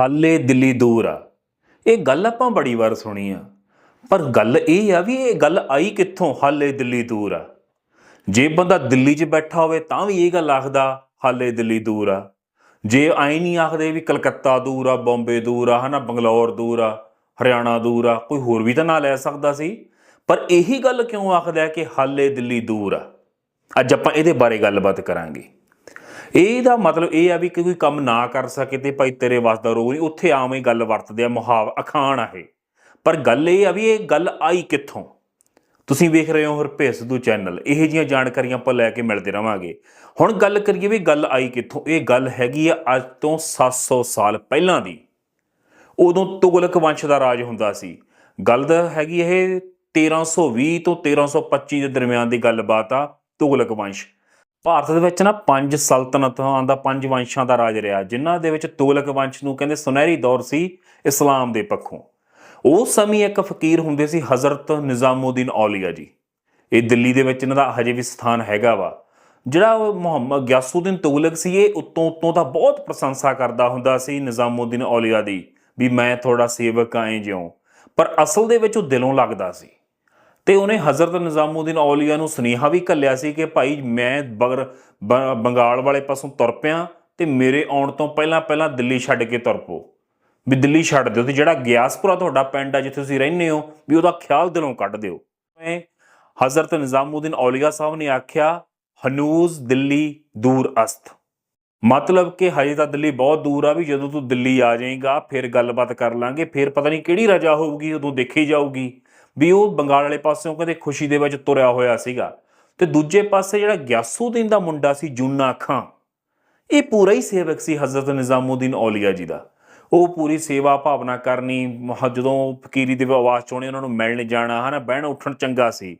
ਹਾਲੇ ਦਿੱਲੀ ਦੂਰ ਆ। ਇਹ ਗੱਲ ਆਪਾਂ ਬੜੀ ਵਾਰ ਸੁਣੀ ਆ। ਪਰ ਗੱਲ ਇਹ ਆ ਵੀ ਇਹ ਗੱਲ ਆਈ ਕਿੱਥੋਂ? ਹਾਲੇ ਦਿੱਲੀ ਦੂਰ ਆ। ਜੇ ਬੰਦਾ ਦਿੱਲੀ 'ਚ ਬੈਠਾ ਹੋਵੇ ਤਾਂ ਵੀ ਇਹ ਗੱਲ ਆਖਦਾ, ਹਾਲੇ ਦਿੱਲੀ ਦੂਰ ਆ। ਜੇ ਆਈ ਨਹੀਂ ਆਖਦੇ ਵੀ ਕਲਕੱਤਾ ਦੂਰ ਆ, ਬੰਬੇ ਦੂਰ ਆ, ਹਨਾ, ਬੰਗਲੌਰ ਦੂਰ ਆ, ਹਰਿਆਣਾ ਦੂਰ ਆ, ਕੋਈ ਹੋਰ ਵੀ ਤਾਂ ਨਾਂ ਲੈ ਸਕਦਾ ਸੀ। ਪਰ ਇਹੀ ਗੱਲ ਕਿਉਂ ਆਖਦਾ ਕਿ ਹਾਲੇ ਦਿੱਲੀ ਦੂਰ ਆ? ਅੱਜ ਆਪਾਂ ਇਹਦੇ ਬਾਰੇ ਗੱਲਬਾਤ ਕਰਾਂਗੇ। ਇਹਦਾ ਮਤਲਬ ਇਹ ਆ ਵੀ ਕਿ ਕੋਈ ਕੰਮ ਨਾ ਕਰ ਸਕੇ ਤੇ ਭਾਈ ਤੇਰੇ ਵਾਸ ਦਾ ਰੋਗ ਨਹੀਂ, ਉੱਥੇ ਆਵੇਂ ਗੱਲ ਵਰਤਦੇ ਆ, ਮੁਹਾਵ, ਅਖਾਣ ਆ ਇਹ। ਪਰ ਗੱਲ ਇਹ ਆ ਵੀ ਇਹ ਗੱਲ ਆਈ ਕਿੱਥੋਂ? ਤੁਸੀਂ ਵੇਖ ਰਹੇ ਹੋ ਹਰਪੇ ਸਿੱਧੂ ਚੈਨਲ, ਇਹੋ ਜਿਹੀਆਂ ਜਾਣਕਾਰੀਆਂ ਆਪਾਂ ਲੈ ਕੇ ਮਿਲਦੇ ਰਵਾਂਗੇ। ਹੁਣ ਗੱਲ ਕਰੀਏ ਵੀ ਗੱਲ ਆਈ ਕਿੱਥੋਂ? ਇਹ ਗੱਲ ਹੈਗੀ ਆ ਅੱਜ ਤੋਂ 700 ਸਾਲ ਪਹਿਲਾਂ ਦੀ। ਉਦੋਂ ਤੁਗਲਕ ਵੰਸ਼ ਦਾ ਰਾਜ ਹੁੰਦਾ ਸੀ। ਗੱਲ ਦਾ ਹੈਗੀ ਇਹ 1320 ਤੋਂ 1325 ਦੇ ਦਰਮਿਆਨ ਦੀ ਗੱਲਬਾਤ ਆ ਤੁਗਲਕ ਵੰਸ਼। ਭਾਰਤ ਦੇ ਵਿੱਚ ਨਾ ਪੰਜ ਸਲਤਨਤਾਂ ਦਾ, ਪੰਜ ਵੰਸ਼ਾਂ ਦਾ ਰਾਜ ਰਿਹਾ, ਜਿਨ੍ਹਾਂ ਦੇ ਵਿੱਚ ਤੁਗਲਕ ਵੰਸ਼ ਨੂੰ ਕਹਿੰਦੇ ਸੁਨਹਿਰੀ ਦੌਰ ਸੀ ਇਸਲਾਮ ਦੇ ਪੱਖੋਂ। ਉਸ ਸਮੇਂ ਇੱਕ ਫਕੀਰ ਹੁੰਦੇ ਸੀ ਹਜ਼ਰਤ ਨਿਜ਼ਾਮੁਦੀਨ ਔਲੀਆ ਜੀ। ਇਹ ਦਿੱਲੀ ਦੇ ਵਿੱਚ ਇਹਨਾਂ ਦਾ ਹਜੇ ਵੀ ਸਥਾਨ ਹੈਗਾ ਵਾ। ਜਿਹੜਾ ਉਹ ਮੁਹੰਮਦ ਗਿਆਸੂਦੀਨ ਤੁਗਲਕ ਸੀ, ਇਹ ਉੱਤੋਂ ਉੱਤੋਂ ਤਾਂ ਬਹੁਤ ਪ੍ਰਸ਼ੰਸਾ ਕਰਦਾ ਹੁੰਦਾ ਸੀ ਨਿਜ਼ਾਮੁਦੀਨ ਔਲੀਆ ਦੀ, ਵੀ ਮੈਂ ਤੁਹਾਡਾ ਸੇਵਕ ਆਏ ਜਿਉਂ। ਪਰ ਅਸਲ ਦੇ ਵਿੱਚ ਉਹ ਦਿਲੋਂ ਲੱਗਦਾ ਸੀ। ਤੇ ਉਹਨੇ ਹਜ਼ਰਤ ਨਿਜ਼ਾਮੁਦੀਨ ਔਲੀਆ ਨੂੰ ਸੁਨੇਹਾ ਵੀ ਘੱਲਿਆ ਸੀ ਕਿ ਭਾਈ ਮੈਂ ਬਗਰ, ਬ- ਬੰਗਾਲ ਵਾਲੇ ਪਾਸੋਂ ਤੁਰ ਪਿਆ ਤੇ ਮੇਰੇ ਆਉਣ ਤੋਂ ਪਹਿਲਾਂ ਪਹਿਲਾਂ ਦਿੱਲੀ ਛੱਡ ਕੇ ਤੁਰ ਪੋ ਵੀ ਦਿੱਲੀ ਛੱਡ ਦਿਓ ਤੇ ਜਿਹੜਾ ਗਿਆਸਪੁਰਾ ਤੁਹਾਡਾ ਪਿੰਡ ਆ ਜਿੱਥੇ ਤੁਸੀਂ ਰਹਿੰਦੇ ਹੋ, ਵੀ ਉਹਦਾ ਖਿਆਲ ਦਿਲੋਂ ਕੱਢ ਦਿਓ। ਐ ਹਜ਼ਰਤ ਨਿਜ਼ਾਮੁਦੀਨ ਔਲੀਆ ਸਾਹਿਬ ਨੇ ਆਖਿਆ, ਹਨੂਜ਼ ਦਿੱਲੀ ਦੂਰ ਅਸਤ। ਮਤਲਬ ਕਿ ਹਜੇ ਤਾਂ ਦਿੱਲੀ ਬਹੁਤ ਦੂਰ ਆ ਵੀ ਜਦੋਂ ਤੂੰ ਦਿੱਲੀ ਆ ਜਾਏਗਾ, ਫਿਰ ਗੱਲਬਾਤ ਕਰ ਲਾਂਗੇ, ਫਿਰ ਪਤਾ ਨਹੀਂ ਕਿਹੜੀ ਰਜਾ ਹੋਊਗੀ, ਉਦੋਂ ਦੇਖੀ ਜਾਊਗੀ। ਵੀ ਉਹ ਬੰਗਾਲ ਵਾਲੇ ਪਾਸਿਓਂ ਕਦੇ ਖੁਸ਼ੀ ਦੇ ਵਿੱਚ ਤੁਰਿਆ ਹੋਇਆ ਸੀਗਾ। ਤੇ ਦੂਜੇ ਪਾਸੇ ਜਿਹੜਾ ਗਿਆਸੂਦੀਨ ਦਾ ਮੁੰਡਾ ਸੀ ਜੂਨਾ ਖਾਂ, ਇਹ ਪੂਰਾ ਹੀ ਸੇਵਕ ਸੀ ਹਜ਼ਰਤ ਨਿਜ਼ਾਮੁਦੀਨ ਔਲੀਆ ਜੀ ਦਾ। ਉਹ ਪੂਰੀ ਸੇਵਾ ਭਾਵਨਾ ਕਰਨੀ, ਮਹ- ਜਦੋਂ ਫਕੀਰੀ ਦੇ ਆਵਾਜ਼ ਚੋਣੇ ਉਹਨਾਂ ਨੂੰ ਮਿਲਣ ਜਾਣਾ, ਹਨਾ, ਬਹਿਣ ਉੱਠਣ ਚੰਗਾ ਸੀ।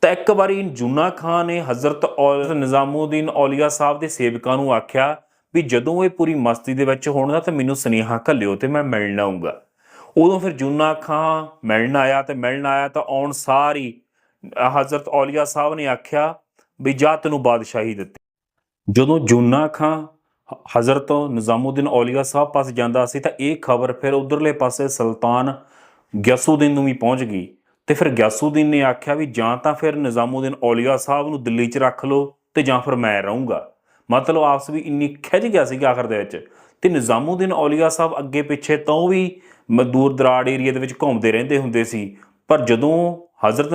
ਤਾਂ ਇੱਕ ਵਾਰੀ ਜੁਨਾ ਖਾਨ ਨੇ ਹਜ਼ਰਤ ਔਲਤ ਨਿਜ਼ਾਮੁਦੀਨ ਔਲੀਆ ਸਾਹਿਬ ਦੇ ਸੇਵਕਾਂ ਨੂੰ ਆਖਿਆ ਵੀ ਜਦੋਂ ਇਹ ਪੂਰੀ ਮਸਤੀ ਦੇ ਵਿੱਚ ਹੋਣ ਤਾਂ ਮੈਨੂੰ ਸੁਨੇਹਾ ਘੱਲਿਓ ਤੇ ਮੈਂ ਮਿਲਣ ਆਉਂਗਾ ਉਦੋਂ ਫਿਰ ਜੁਨਾ ਖਾਂ ਮਿਲਣ ਆਇਆ ਤੇ ਮਿਲਣ ਆਇਆ ਤਾਂ ਆਉਣ ਸਾਰੀ ਹਜ਼ਰਤ ਔਲੀਆ ਸਾਹਿਬ ਨੇ ਆਖਿਆ ਵੀ ਜਾ ਤੈਨੂੰ ਬਾਦਸ਼ਾਹੀ ਦਿੱਤੀ। ਜਦੋਂ ਜੁਨਾ ਖਾਂ ਹਜ਼ਰਤ ਨਿਜ਼ਾਮੁਦੀਨ ਔਲੀਆ ਸਾਹਿਬ ਪਾਸ ਜਾਂਦਾ ਸੀ ਤਾਂ ਇਹ ਖਬਰ ਫਿਰ ਉਧਰਲੇ ਪਾਸੇ ਸੁਲਤਾਨ ਗਿਆਸੂਦੀਨ ਨੂੰ ਵੀ ਪਹੁੰਚ ਗਈ ਤੇ ਫਿਰ ਗਿਆਸੂਦੀਨ ਨੇ ਆਖਿਆ ਵੀ ਜਾਂ ਤਾਂ ਫਿਰ ਨਿਜ਼ਾਮੁਦੀਨ ਔਲੀਆ ਸਾਹਿਬ ਨੂੰ ਦਿੱਲੀ 'ਚ ਰੱਖ ਲਓ ਤੇ ਜਾਂ ਫਿਰ ਮੈਂ ਰਹੂੰਗਾ। ਮਤਲਬ ਆਪਸ ਵੀ ਇੰਨੀ ਖਿੱਚ ਗਿਆ ਸੀ ਆਖਰ ਦੇ ਵਿੱਚ ਤੇ ਨਿਜ਼ਾਮੁਦੀਨ ਔਲੀਆ ਸਾਹਿਬ ਅੱਗੇ ਪਿੱਛੇ ਤੋਂ ਵੀ ਮ- ਦੂਰ ਦਰਾੜ ਏਰੀਆ ਦੇ ਵਿੱਚ ਘੁੰਮਦੇ ਰਹਿੰਦੇ ਹੁੰਦੇ ਸੀ। ਪਰ ਜਦੋਂ ਹਜ਼ਰਤ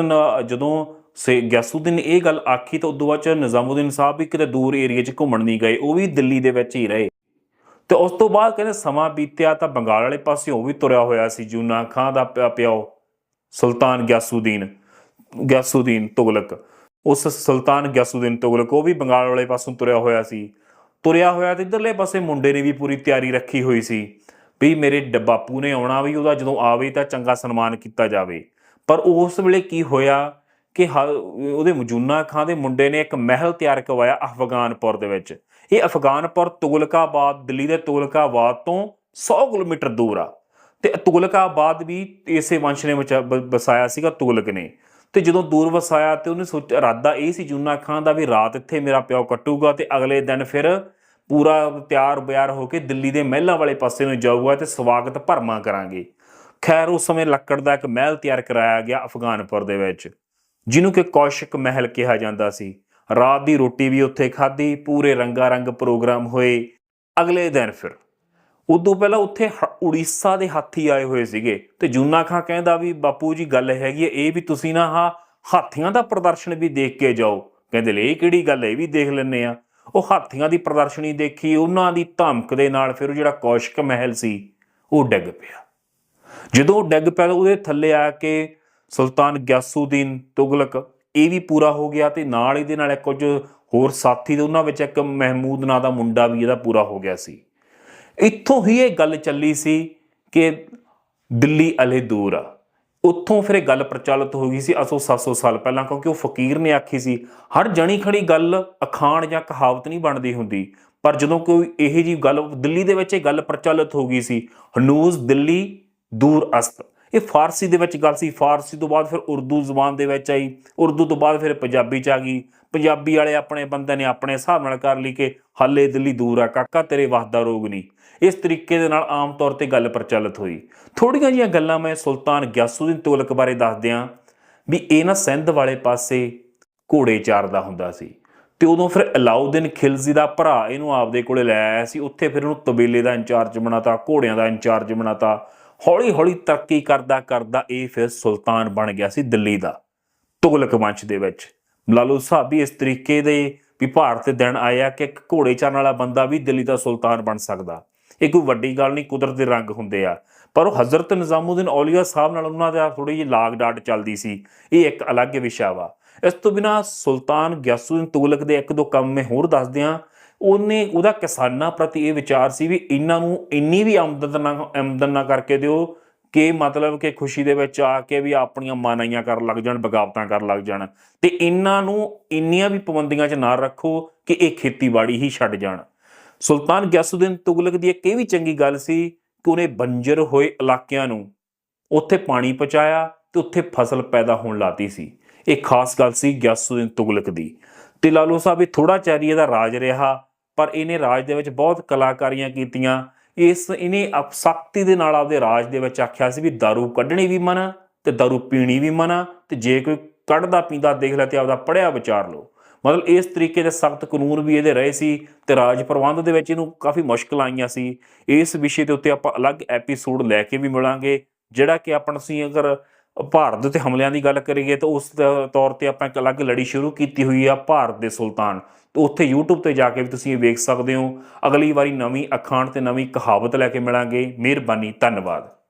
ਜਦੋਂ ਸੇ ਗਿਆਸੁਦੀਨ ਇਹ ਗੱਲ ਆਖੀ ਤਾਂ ਉਦੋਂ ਬਾਅਦ ਚ ਨਿਜ਼ਾਮੁਦੀਨ ਸਾਹਿਬ ਵੀ ਕਿਤੇ ਦੂਰ ਏਰੀਆ 'ਚ ਘੁੰਮਣ ਨਹੀਂ ਗਏ, ਉਹ ਵੀ ਦਿੱਲੀ ਦੇ ਵਿੱਚ ਹੀ ਰਹੇ। ਤੇ ਉਸ ਤੋਂ ਬਾਅਦ ਕਹਿੰਦੇ ਸਮਾਂ ਬੀਤਿਆ ਤਾਂ ਬੰਗਾਲ ਵਾਲੇ ਪਾਸੇ ਉਹ ਵੀ ਤੁਰਿਆ ਹੋਇਆ ਸੀ, ਜੂਨਾ ਖਾਂ ਦਾ ਪਿਆ- ਪਿਓ ਸੁਲਤਾਨ ਗਿਆਸੂਦੀਨ, ਗਿਆਸੁਦੀਨ ਤੁਗਲਕ। ਉਸ ਸੁਲਤਾਨ ਗਿਆਸੁਦੀਨ ਤੁਗਲਕ ਉਹ ਵੀ ਬੰਗਾਲ ਵਾਲੇ ਪਾਸੋਂ ਤੁਰਿਆ ਹੋਇਆ ਸੀ। ਤੁਰਿਆ ਹੋਇਆ ਤੇ ਇਧਰਲੇ ਪਾਸੇ ਮੁੰਡੇ ਨੇ ਵੀ ਪੂਰੀ ਤਿਆਰੀ ਰੱਖੀ ਹੋਈ ਸੀ ਵੀ ਮੇਰੇ ਡ- ਬਾਪੂ ਨੇ ਆਉਣਾ ਵੀ, ਉਹਦਾ ਜਦੋਂ ਆਵੇ ਤਾਂ ਚੰਗਾ ਸਨਮਾਨ ਕੀਤਾ ਜਾਵੇ। ਪਰ ਉਸ ਵੇਲੇ ਕੀ ਹੋਇਆ ਕਿ ਹ- ਉਹਦੇ ਮਜੂਨਾ ਖਾਂ ਦੇ ਮੁੰਡੇ ਨੇ ਇੱਕ ਮਹਿਲ ਤਿਆਰ ਕਰਵਾਇਆ ਅਫਗਾਨਪੁਰ ਦੇ ਵਿੱਚ। ਇਹ ਅਫਗਾਨਪੁਰ ਤੁਗਲਕਾਬਾਦ ਦਿੱਲੀ ਦੇ ਤੋਲਕਾਬਾਦ ਤੋਂ 100 ਕਿਲੋਮੀਟਰ ਦੂਰ ਆ। ਤੇ ਤੁਗਲਕਾਬਾਦ ਵੀ ਇਸੇ ਵੰਸ਼ ਨੇ ਵਚਾ- ਬ- ਵਸਾਇਆ ਸੀਗਾ ਤੁਗਲਕ ਨੇ। ਤੇ ਜਦੋਂ ਦੂਰ ਵਸਾਇਆ ਤੇ ਉਹਨੇ ਸੋਚ, ਇਰਾਦਾ ਇਹ ਸੀ ਜੂਨਾ ਖਾਂ ਦਾ ਵੀ ਰਾਤ ਇੱਥੇ ਮੇਰਾ ਪਿਓ ਕੱਟੂਗਾ ਤੇ ਅਗਲੇ ਦਿਨ ਫਿਰ ਪੂਰਾ ਤਿਆਰ ਬਿਆਰ ਹੋ ਕੇ ਦਿੱਲੀ ਦੇ ਮਹਿਲਾਂ ਵਾਲੇ ਪਾਸੇ ਨੂੰ ਜਾਊਗਾ ਤੇ ਸਵਾਗਤ ਭਰਮਾ ਕਰਾਂਗੇ। ਖੈਰ, ਉਸ ਸਮੇਂ ਲੱਕੜ ਦਾ ਇੱਕ ਮਹਿਲ ਤਿਆਰ ਕਰਾਇਆ ਗਿਆ ਅਫਗਾਨਪੁਰ ਦੇ ਵਿੱਚ, ਜਿਹਨੂੰ ਕਿ ਕੌਸ਼ਿਕ ਮਹਿਲ ਕਿਹਾ ਜਾਂਦਾ ਸੀ। ਰਾਤ ਦੀ ਰੋਟੀ ਵੀ ਉੱਥੇ ਖਾਧੀ, ਪੂਰੇ ਰੰਗਾ ਰੰਗ ਪ੍ਰੋਗਰਾਮ ਹੋਏ। ਅਗਲੇ ਦਿਨ ਫਿਰ, ਉਦੋਂ ਪਹਿਲਾਂ ਉੱਥੇ ਉੜੀਸਾ ਦੇ ਹਾਥੀ ਆਏ ਹੋਏ ਸੀਗੇ ਤੇ ਜੂਨਾ ਖਾਂ ਕਹਿੰਦਾ ਵੀ, ਬਾਪੂ ਜੀ, ਗੱਲ ਹੈਗੀ ਹੈ, ਇਹ ਵੀ ਤੁਸੀਂ ਨਾ ਹਾਂ ਹਾਥੀਆਂ ਦਾ ਪ੍ਰਦਰਸ਼ਨ ਵੀ ਦੇਖ ਕੇ ਜਾਓ। ਕਹਿੰਦੇ, ਲੈ, ਇਹ ਕਿਹੜੀ ਗੱਲ ਹੈ? ਇਹ ਵੀ ਦੇਖ ਲੈਣੇ ਆ ਉਹ ਹਾਥੀਆਂ ਦੀ ਪ੍ਰਦਰਸ਼ਨੀ ਦੇਖੀ, ਉਹਨਾਂ ਦੀ ਧਮਕ ਦੇ ਨਾਲ ਫਿਰ ਉਹ ਜਿਹੜਾ ਕੌਸ਼ਿਕ ਮਹਿਲ ਸੀ, ਉਹ ਡਿੱਗ ਪਿਆ। ਜਦੋਂ ਉਹ ਡਿੱਗ ਪਿਆ ਤਾਂ ਉਹਦੇ ਥੱਲੇ ਆ ਕੇ ਸੁਲਤਾਨ ਗਿਆਸੂਦੀਨ ਤੁਗਲਕ, ਇਹ ਵੀ ਪੂਰਾ ਹੋ ਗਿਆ ਤੇ ਨਾਲ ਇਹਦੇ ਨਾਲ ਕੁਝ ਹੋਰ ਸਾਥੀ ਤੇ ਉਹਨਾਂ ਵਿੱਚ ਇੱਕ ਮਹਿਮੂਦ ਨਾਂ ਦਾ ਮੁੰਡਾ ਵੀ ਇਹਦਾ ਪੂਰਾ ਹੋ ਗਿਆ ਸੀ। ਇੱਥੋਂ ਹੀ ਇਹ ਗੱਲ ਚੱਲੀ ਸੀ ਕਿ ਦਿੱਲੀ ਅਲੇ ਦੂਰ ਆ। ਉੱਥੋਂ ਫਿਰ ਇਹ ਗੱਲ ਪ੍ਰਚਲਿਤ ਹੋ ਗਈ ਸੀ ਅਸੋ 700 ਸਾਲ ਪਹਿਲਾਂ, ਕਿਉਂਕਿ ਉਹ ਫਕੀਰ ਨੇ ਆਖੀ ਸੀ, ਹਰ ਜਣੀ ਖੜੀ ਗੱਲ ਅਖਾਣ ਜਾਂ ਕਹਾਵਤ ਨਹੀਂ ਬਣਦੀ ਹੁੰਦੀ। ਪਰ ਜਦੋਂ ਕੋਈ ਇਹੋ ਜੀ ਗੱਲ, ਦਿੱਲੀ ਦੇ ਵਿੱਚ ਇਹ ਗੱਲ ਪ੍ਰਚਲਿਤ ਹੋ ਗਈ ਸੀ, ਹਨੂਜ਼ ਦਿੱਲੀ ਦੂਰ ਅਸਤ। ਇਹ ਫਾਰਸੀ ਦੇ ਵਿੱਚ ਗੱਲ ਸੀ। ਫਾਰਸੀ ਤੋਂ ਬਾਅਦ ਫਿਰ ਉਰਦੂ ਜ਼ੁਬਾਨ ਦੇ ਵਿੱਚ ਆਈ। ਉਰਦੂ ਤੋਂ ਬਾਅਦ ਫਿਰ ਪੰਜਾਬੀ ਚ ਆ ਗਈ। ਪੰਜਾਬੀ ਵਾਲੇ ਆਪਣੇ ਬੰਦੇ ਨੇ ਆਪਣੇ ਹਿਸਾਬ ਨਾਲ ਕਰ ਲਈ ਕਿ ਹਾਲੇ ਦਿੱਲੀ ਦੂਰ ਆ, ਕਾਕਾ ਤੇਰੇ ਵੱਸਦਾ ਰੋਗ ਨਹੀਂ। ਇਸ ਤਰੀਕੇ ਦੇ ਨਾਲ ਆਮ ਤੌਰ ਤੇ ਗੱਲ ਪ੍ਰਚਲਿਤ ਹੋਈ। ਥੋੜੀਆਂ ਜੀਆਂ ਗੱਲਾਂ ਮੈਂ ਸੁਲਤਾਨ ਗਿਆਸੂਦੀਨ ਤੁਗਲਕ ਬਾਰੇ ਦੱਸਦਿਆਂ ਵੀ ਇਹ ਨਾ ਸਿੰਧ ਵਾਲੇ ਪਾਸੇ ਘੋੜੇ ਚਾਰਦਾ ਹੁੰਦਾ ਸੀ ਤੇ ਉਦੋਂ ਫਿਰ ਅਲਾਉਦੀਨ ਖਿਲਜ਼ੀ ਦਾ ਭਰਾ ਇਹਨੂੰ ਆਪਦੇ ਕੋਲੇ ਲੈ ਆਇਆ ਸੀ। ਉੱਥੇ ਫਿਰ ਉਹਨੂੰ ਤਬੇਲੇ ਦਾ ਇੰਚਾਰਜ ਬਣਾਤਾ, ਘੋੜਿਆਂ ਦਾ ਇੰਚਾਰਜ ਬਣਾਤਾ। ਹੌਲੀ ਹੌਲੀ ਤਰੱਕੀ ਕਰਦਾ ਕਰਦਾ ਇਹ ਫਿਰ ਸੁਲਤਾਨ ਬਣ ਗਿਆ ਸੀ ਦਿੱਲੀ ਦਾ ਤੁਗਲਕ ਵੰਸ਼ ਦੇ ਵਿੱਚ। ਲਾਲੂ ਸਾਹਿਬ ਵੀ ਇਸ ਤਰੀਕੇ ਦੇ ਵੀ ਭਾਰਤ ਤੇ ਦਿਨ ਆਇਆ ਕਿ ਇੱਕ ਘੋੜੇ ਚਾਰਨ ਵਾਲਾ ਬੰਦਾ ਵੀ ਦਿੱਲੀ ਦਾ ਸੁਲਤਾਨ ਬਣ ਸਕਦਾ। ਇਹ ਕੋਈ ਵੱਡੀ ਗੱਲ ਨਹੀਂ, ਕੁਦਰਤ ਦੇ ਰੰਗ ਹੁੰਦੇ ਆ। ਪਰ ਉਹ ਹਜ਼ਰਤ ਨਿਜ਼ਾਮੂਦੀਨ ਔਲੀਆ ਸਾਹਿਬ ਨਾਲ ਉਹਨਾਂ ਦਾ ਥੋੜੀ ਜਿਹੀ ਲਾਗ ਡਾਟ ਚੱਲਦੀ ਸੀ। ਇਹ ਇੱਕ ਅਲੱਗ ਵਿਸ਼ਾ ਵਾ। ਇਸ ਤੋਂ ਬਿਨਾ ਸੁਲਤਾਨ ਗਿਆਸੂਦੀਨ ਤੁਗਲਕ ਦੇ ਇੱਕ ਦੋ ਕੰਮ ਮੈਂ ਹੋਰ ਦੱਸ ਦਿਆਂ ਉਹਨੇ ਉਹਦਾ ਕਿਸਾਨਾਂ ਪ੍ਰਤੀ ਇਹ ਵਿਚਾਰ ਸੀ ਵੀ ਇਹਨਾਂ ਨੂੰ ਇੰਨੀ ਵੀ ਆਮਦਨ ਨਾ ਆਮਦਨ ਨਾ ਕਰਕੇ ਦਿਓ ਕਿ ਮਤਲਬ ਕਿ ਖੁਸ਼ੀ ਦੇ ਵਿੱਚ ਆ ਕੇ ਵੀ ਆਪਣੀਆਂ ਮਾਨਾਈਆਂ ਕਰਨ ਲੱਗ ਜਾਣ, ਬਗਾਵਤਾਂ ਕਰਨ ਲੱਗ ਜਾਣ। ਤੇ ਇਹਨਾਂ ਨੂੰ ਇੰਨੀਆਂ ਵੀ ਪਾਬੰਦੀਆਂ 'ਚ ਨਾ ਰੱਖੋ ਕਿ ਇਹ ਖੇਤੀਬਾੜੀ ਹੀ ਛੱਡ ਜਾਣ। ਸੁਲਤਾਨ ਗਿਆਸੁਦੀਨ ਤੁਗਲਕ ਦੀ ਇੱਕ ਇਹ ਵੀ ਚੰਗੀ ਗੱਲ ਸੀ ਕਿ ਉਹਨੇ ਬੰਜਰ ਹੋਏ ਇਲਾਕਿਆਂ ਨੂੰ ਉੱਥੇ ਪਾਣੀ ਪਹੁੰਚਾਇਆ ਤੇ ਉੱਥੇ ਫਸਲ ਪੈਦਾ ਹੋਣ ਲਾਤੀ ਸੀ। ਇਹ ਖਾਸ ਗੱਲ ਸੀ ਗਿਆਸੁਦੀਨ ਤੁਗਲਕ ਦੀ। ਤੇ ਲਾਲੋ ਸਾਹਿਬ, ਇਹ ਥੋੜਾ ਚੈਰੀ ਇਹਦਾ ਰਾਜ ਰਿਹਾ। ਪਰ ਇਹਨੇ ਰਾਜ ਦੇ ਵਿੱਚ ਬਹੁਤ ਕਲਾਕਾਰੀਆਂ ਕੀਤੀਆਂ ਇਸ ਇਹਨੇ ਅਪਸਕਤੀ ਦੇ ਨਾਲ ਆਪਦੇ ਰਾਜ ਦੇ ਵਿੱਚ ਆਖਿਆ ਸੀ ਵੀ दारू ਕੱਢਣੀ ਵੀ ਮਨਾ ਤੇ दारू ਪੀਣੀ ਵੀ ਮਨਾ ਤੇ ਜੇ ਕੋਈ ਕੱਢਦਾ ਪੀਂਦਾ ਦੇਖ ਲੈ ਤੇ ਆਪਦਾ ਪੜਿਆ ਵਿਚਾਰ ਲਓ ਮਤਲਬ ਇਸ ਤਰੀਕੇ ਦੇ ਸਖਤ ਕਾਨੂੰਨ ਵੀ ਇਹਦੇ ਰਹੇ ਸੀ ਤੇ ਰਾਜ ਪ੍ਰਬੰਧ ਦੇ ਵਿੱਚ ਇਹਨੂੰ ਕਾਫੀ ਮੁਸ਼ਕਲਾਂ ਆਈਆਂ ਸੀ ਇਸ ਵਿਸ਼ੇ ਦੇ ਉੱਤੇ ਆਪਾਂ ਅਲੱਗ ਐਪੀਸੋਡ ਲੈ ਕੇ ਵੀ ਮਿਲਾਂਗੇ ਜਿਹੜਾ ਕਿ ਆਪਾਂ ਅਸੀਂ ਅਗਰ ਭਾਰਤ ਤੇ ਹਮਲਿਆਂ ਦੀ ਗੱਲ ਕਰੀਏ ਤਾਂ ਉਸ ਤੌਰ ਤੇ ਆਪਾਂ ਇੱਕ ਅਲੱਗ ਲੜੀ ਸ਼ੁਰੂ ਕੀਤੀ ਹੋਈ ਆ ਭਾਰਤ ਦੇ ਸੁਲਤਾਨ। ਤੇ ਉੱਥੇ YouTube ਤੇ ਜਾ ਕੇ ਵੀ ਤੁਸੀਂ ਇਹ ਵੇਖ ਸਕਦੇ ਹੋ। ਅਗਲੀ ਵਾਰੀ ਨਵੀਂ ਅਖਾਣ ਤੇ ਨਵੀਂ ਕਹਾਵਤ ਲੈ ਕੇ ਮਿਲਾਂਗੇ। ਮਿਹਰਬਾਨੀ, ਧੰਨਵਾਦ।